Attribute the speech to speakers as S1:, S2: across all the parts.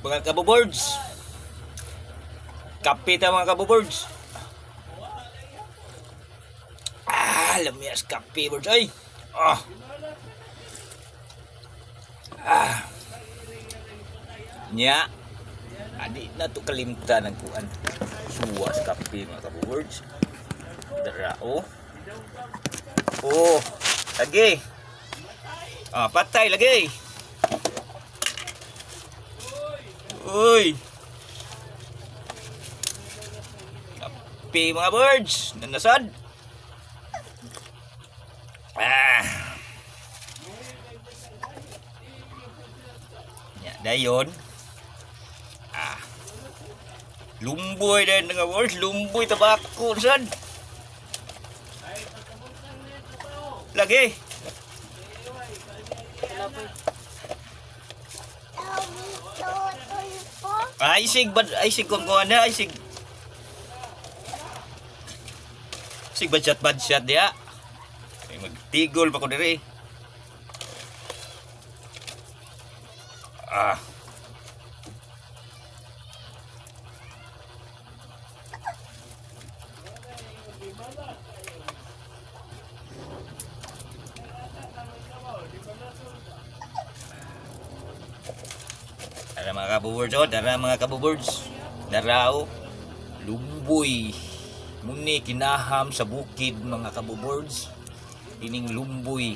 S1: Mga kabuboards. Kape mga kabuboards. Ah, lamyas kape boards. Ay. Ah. Ah. Nya. Adi na to kalimtan ng kuan. Suwas kape mga kabuboards. Dara oh. Oh. Lagi. Ah, patay lagi. Uy! Kape mga birds! Nanasad! Ah! Ya, dayon. Ah. Lumboy din mga birds. Lumboy tabako. Saan? Lagi. Ay, sig, bad, ay, sig, kung kung ano, ay, sig. Sig, bad shot, bad shot, diya. Ay, magtigol pa ko diri. Ah. Dara mga kabuboards, oh. Dara mga kabuboards. Dara, oh. Lumboy. Muni kinaham sa bukid mga kabuboards. Ining lumboy.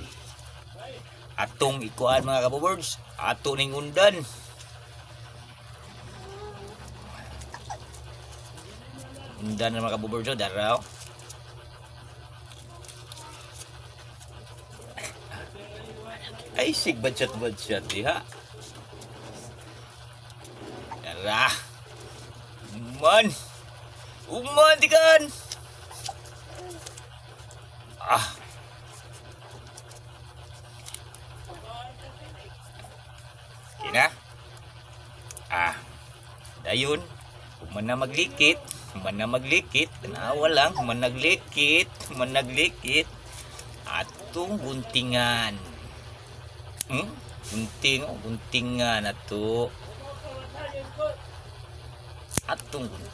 S1: Atong ikuan mga kabuboards. Ato ning undan. Undan na mga kabuboards, oh. Dara, oh. Ay, sig badshot badshot diha. Tara. Man. Uman tikan. Ah. Kina. Ah. Dayon. Human na maglikit. Human na maglikit. Tanawa lang. Human naglikit. Human naglikit. Atong guntingan. Hmm? Gunting. Oh, guntingan na to. Atong gunting.